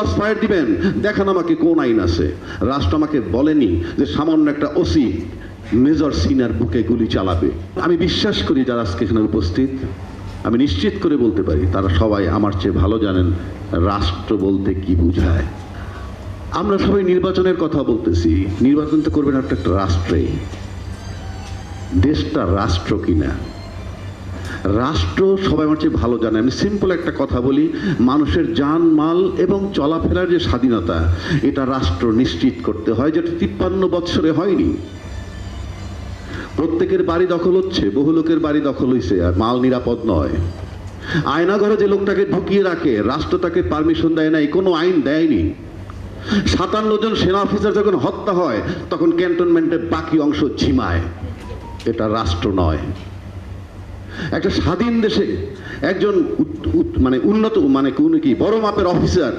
Cross fire দিবেন, দেখান আমাকে কোন আইন আছে। রাষ্ট্র আমাকে বলেনি যে সামান্য একটা ওসি মেজর সিনার বুকে গুলি চালাবে। আমি বিশ্বাস করি যারা আজকে এখানে উপস্থিত, আমি নিশ্চিত করে বলতে পারি, তারা সবাই আমার চেয়ে ভালো জানেন রাষ্ট্র বলতে কি বুঝায়। আমরা সবাই নির্বাচনের কথা বলতেছি, নির্বাচন তো করবেন একটা একটা রাষ্ট্রে দেশটা রাষ্ট্র কিনা? রাষ্ট্র সবাই আমার চেয়ে ভালো জানে। আমি সিম্পল একটা কথা বলি, মানুষের যান মাল এবং চলাফেরার যে স্বাধীনতা, এটা রাষ্ট্র নিশ্চিত করতে হয়, যেটা তিপ্পান্ন বৎসরে হয়নি। প্রত্যেকের বাড়ি দখল হচ্ছে, বহু লোকের বাড়ি দখল হয়েছে আর মাল নিরাপদ নয়। আয়নাঘরে যে লোকটাকে ঢুকিয়ে রাখে, রাষ্ট্র তাকে পারমিশন দেয় নাই, কোনো আইন দেয়নি। সাতান্ন জন সেনা অফিসার যখন হত্যা হয়, তখন ক্যান্টনমেন্টের বাকি অংশ ঝিমায় এটা রাষ্ট্র নয়। একটা স্বাধীন দেশে একজন মানে উন্নত মানে কোন কি বড় মাপের অফিসার